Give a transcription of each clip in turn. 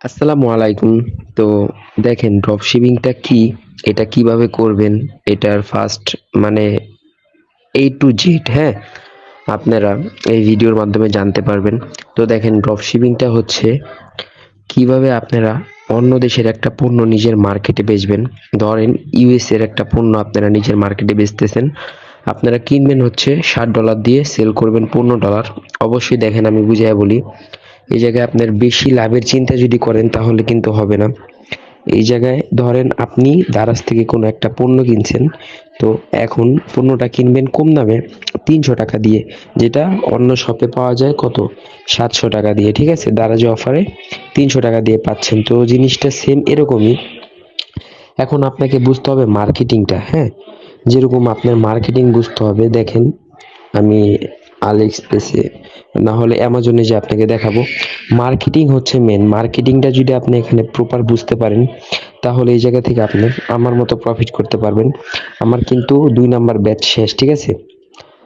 আসসালামু আলাইকুম। তো দেখেন ড্রপ শিপিংটা কি? এটা কীভাবে করবেন? এটার ফার্স্ট মানে এ টু জেড হ্যাঁ? আপনারা এই ভিডিওর মাধ্যমে জানতে পারবেন। তো দেখেন ড্রপ শিপিংটা হচ্ছে কীভাবে আপনারা অন্য দেশের একটা পণ্য নিজের মার্কেটে বেচবেন। ধরেন ইউএস এর একটা পণ্য আপনারা নিজের মার্কেটে বেচতেছেন। আপনারা কিনবেন হচ্ছে ষাট ডলার দিয়ে সেল করবেন পনেরো ডলার অবশ্যই দেখেন, আমি বুঝাই বলি। এই জায়গায় আপনার বেশি লাভের চিন্তা যদি করেন, তাহলে কিন্তু হবে না। এই জায়গায় ধরেন আপনি দারাজ থেকে কোনো একটা পণ্য কিনছেন, তো এখন পণ্যটা কিনবেন কম দামে তিনশো টাকা দিয়ে, যেটা অন্য শপে পাওয়া যায় কত? সাতশো টাকা দিয়ে, ঠিক আছে? দারাজে অফারে তিনশো টাকা দিয়ে পাচ্ছেন। তো জিনিসটা সেম এরকমই। এখন আপনাকে বুঝতে হবে মার্কেটিংটা হ্যাঁ? যেরকম আপনার মার্কেটিং বুঝতে হবে, দেখেন, আমি আলিএক্সপ্রেসে। না হলে অ্যামাজনে যে আপনাকে দেখাবো মার্কেটিং হচ্ছে মেন মার্কেটিংটা যদি আপনি এখানে প্রপার বুঝতে পারেন, তাহলে এই জায়গা থেকে আপনি আমার মতো প্রফিট করতে পারবেন। আমার কিন্তু দুই নাম্বার ব্যাচ শেষ, ঠিক আছে?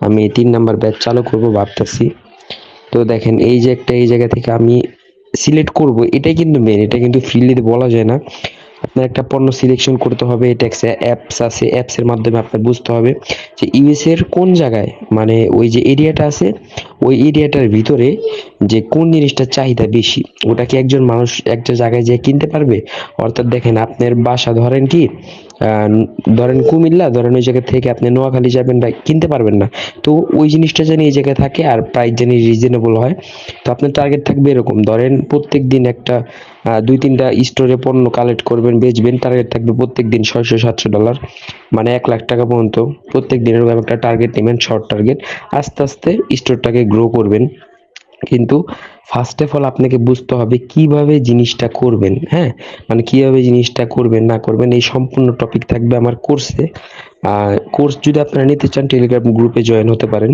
আমি তিন নাম্বার ব্যাচ চালু করব ভাবতেছি। তো দেখেন, এই যে একটা এই জায়গা থেকে আমি সিলেক্ট করব, এটাই কিন্তু মেন এটা কিন্তু ফ্রিলি বলা যায় না। আপনার একটা পণ্য সিলেকশন করতে হবে একটা অ্যাপস আছে অ্যাপস এর মাধ্যমে আপনার বুঝতে হবে যে ইউএস এর কোন জায়গায় মানে ওই যে এরিয়াটা আছে ওই এরিয়াটার ভিতরে যে কোন জিনিসটার চাহিদা বেশি, ওটা কি একজন মানুষ একটা জায়গায় যেয়ে কিনতে পারবে? অর্থাৎ দেখেন আপনার বাসা ধরেন কি ধরেন কুমিল্লা, ধরেন ওই জায়গা থেকে আপনি নোয়াখালী যাবেন বা কিনতে পারবেন না। তো ওই জিনিসটা যেন এই জায়গায় থাকে আর প্রাইস যেন রিজনেবল হয়। তো আপনার টার্গেট থাকবে এরকম। ধরেন প্রত্যেক দিন একটা দুই তিনটা স্টোরে পণ্য কালেক্ট করবেন, বেচবেন টার্গেট থাকবে প্রত্যেক দিন ছয়শো, সাতশো ডলার মানে এক লাখ টাকা পর্যন্ত। প্রত্যেক দিন এরকম একটা টার্গেট নেবেন শর্ট টার্গেট আস্তে আস্তে স্টোরটাকে গ্রো করবেন। কিন্তু ফার্স্ট অফ অল আপনাকে বুঝতে হবে কীভাবে জিনিসটা করবেন হ্যাঁ? মানে কীভাবে জিনিসটা করবেন, না করবেন, এই সম্পূর্ণ টপিক থাকবে আমার কোর্সে কোর্স যদি আপনারা নিতে চান টেলিগ্রাম গ্রুপে জয়েন হতে পারেন।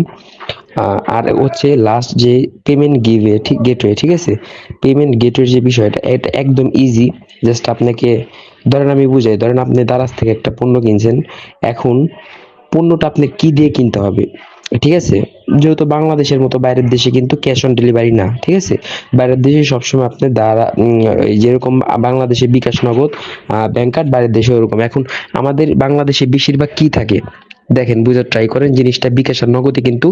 আর হচ্ছে লাস্ট যে পেমেন্ট গিভওয়ে ঠিক গেটওয়ে ঠিক আছে? পেমেন্ট গেটওয়ের যে বিষয়টা, এটা একদম ইজি জাস্ট আপনাকে, ধরেন আমি বুঝাই, ধরেন আপনি দারাজ থেকে একটা পণ্য কিনছেন। এখন পণ্যটা আপনি কি দিয়ে কিনতে হবে? ঠিক আছে? যেহেতু বাংলাদেশের মতো বাইরের দেশে কিন্তু ক্যাশ অন ডেলিভারি না, ঠিক আছে? বাইরের দেশে সবসময় আপনি দ্বারা যেরকম বাংলাদেশে বিকাশ নগদ ব্যাংক কার্ড বাইরের দেশে ওরকম এখন আমাদের বাংলাদেশে বেশিরভাগ কি থাকে? দেখেন বুঝার ট্রাই করেন, জিনিসটা বিকাশ নগদে কিন্তু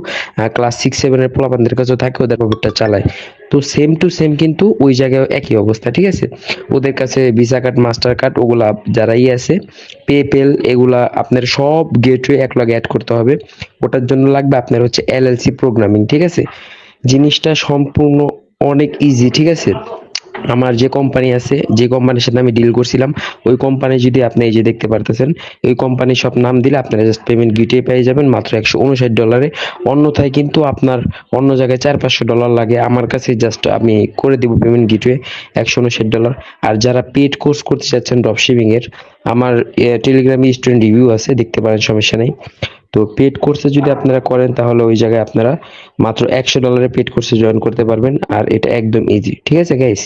ক্লাস সিক্স সেভেনের পোলাপানদের কাছেও থাকে, ওদের ব্যাপারটা চালায়। তো সেম টু সেম কিন্তু ওই জায়গায় একই অবস্থা, ঠিক আছে? ওদের কাছে ভিসা কার্ড মাস্টার কার্ড ওগুলা যারাই আছে পেপেল এগুলা আপনার সব গেটওয়ে এক লগে অ্যাড করতে হবে। ওটার জন্য লাগবে আপনার হচ্ছে এলএলসি প্রোগ্রামিং ঠিক আছে? জিনিসটা সম্পূর্ণ অনেক ইজি ঠিক আছে? আমার যে কোম্পানি আছে, যে কোম্পানির সাথে আমি ডিল করছিলাম, ওই কোম্পানি যদি আপনি এই যে দেখতে পারতেছেন, ওই কোম্পানির সব নাম দিলে আপনারা জাস্ট পেমেন্ট গিটে পেয়ে যাবেন, মাত্র একশো উনষাট ডলারে অন্যথায় কিন্তু আপনার অন্য জায়গায় চার পাঁচশো ডলার লাগে। আমার কাছে জাস্ট আমি করে দেবো পেমেন্ট গিটওয়ে একশো উনষাট ডলার আর যারা পেড কোর্স করতে চাচ্ছেন ড্রপশিপিং এর, আমার টেলিগ্রামে স্টুডেন্ট রিভিউ আছে, দেখতে পারেন, সমস্যা নেই। তো পেড কোর্সে যদি আপনারা করেন, তাহলে ওই জায়গায় আপনারা মাত্র একশো ডলারে পেড কোর্সে জয়েন করতে পারবেন। আর এটা একদম ইজি ঠিক আছে গাইস